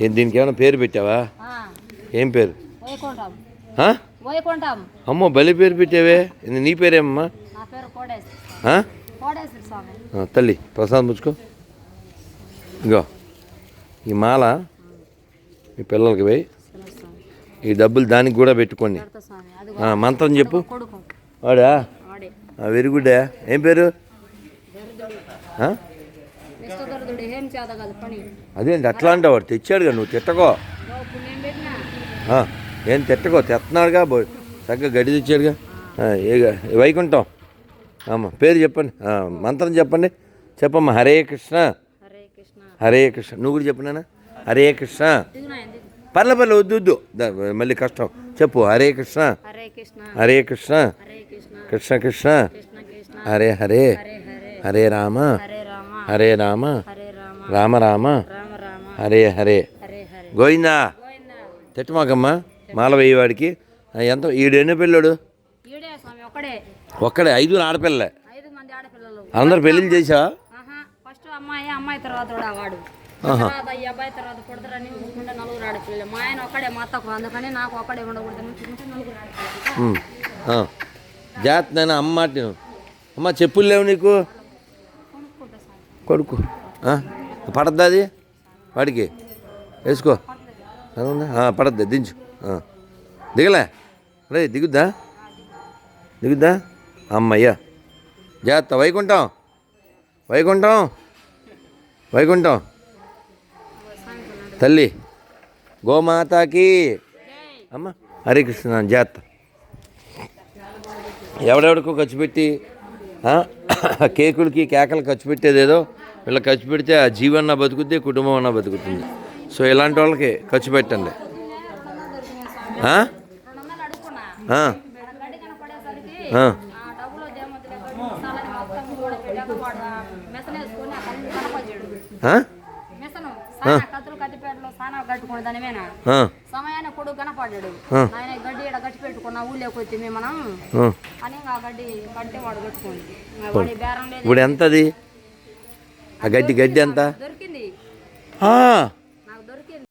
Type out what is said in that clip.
దీనికి ఏమైనా పేరు పెట్టావా? ఏం పేరు? అమ్మో బలి పేరు పెట్టావే. ఇది నీ పేరేమ్మా నా పేరు కోడేశ్వరి. ఆ? కోడేశ్వరి స్వామి. ఆ, తల్లి ప్రసాద్ ముచ్చుకో ఇగో ఈ మాల మీ పిల్లలకి పోయి ఈ డబ్బులు దానికి కూడా పెట్టుకోండి. మంత్రం చెప్పు. వాడే వెరీ గుడ్ ఏం పేరు? అదేంటి అట్లా అంటావు వాడు తెచ్చాడుగా నువ్వు తిట్టకో. ఏం తిట్టకో తెస్తున్నాడుగా చక్కగా గడి తెచ్చాడుగా. వైకుంఠం. అమ్మ పేరు చెప్పండి. మంత్రం చెప్పండి. చెప్పమ్మా హరే కృష్ణ. హరే కృష్ణ. నువ్వు కూడా చెప్పు నాన్న. హరే కృష్ణ. పర్లే పర్లే వద్దు వద్దు. మళ్ళీ కష్టం. చెప్పు హరే కృష్ణ. హరే కృష్ణ. కృష్ణ. కృష్ణ. హరే హరే. హరే రామ. హరే రామ. రామ రామ. హరే హరే. గోవిందా. తిట్టమాకమ్మా మాల వేయవాడికి ఎంత ఈడు ఎన్నో పిల్లడు? ఒక్కడే ఒక్కడే ఐదు ఆడపిల్లలే. ఐదు మంది ఆడపిల్లలు అందరు పెళ్ళిళ్ళు చేసావా ఆహా ఫస్ట్ అమ్మాయి అమ్మాయి తర్వాత కూడా వాడు. ఆహా. తర్వాత ఈ అబ్బాయి తర్వాత పుడతారని ఊరుకుంటే నలుగురు ఆడపిల్లలు. మా ఆయన ఒక్కడే మా అత్తకు అందుకని నాకు ఒక్కడే ఉండకూడదు నుంచి నలుగురు ఆడపిల్లలు. ఉమ్, ఆ. జాగ్రత్త నాయన అమ్మ. అమ్మ చెప్పులు లేవు నీకు? కొడుకు? పడద్దా అది? వాడికి. వేసుకో. పడద్ది దించు. దిగలే. రే దిగుద్దా? దిగుద్దా? అమ్మయ్యా. జాగ్రత్త. వైకుంఠం. వైకుంఠం. వైకుంఠం. తల్లి. గోమాతాకి. అమ్మ. హరే కృష్ణ జాగ్రత్త. ఎవడెవడికో ఖర్చు పెట్టి ఆ, కేకులకి కేకలు ఖర్చు పెట్టేదేదో వీళ్ళకి ఖర్చు పెడితే ఆ జీవన్న బతుకుద్ది కుటుంబం అన్న బతుకుతుంది. సో ఇలాంటి వాళ్ళకి ఖర్చు పెట్టండి. సమయాన్ని కొడుకు కనపడ్డాడు. ఆయన గడ్డి ఇక్కడ గట్టి పెట్టుకున్న ఊళ్ళోకి వచ్చి మనం. అని ఆ గడ్డి కట్టి వాడు కట్టుకోండి ఇప్పుడు ఎంత అది ఆ గడ్డి గడ్డి ఎంత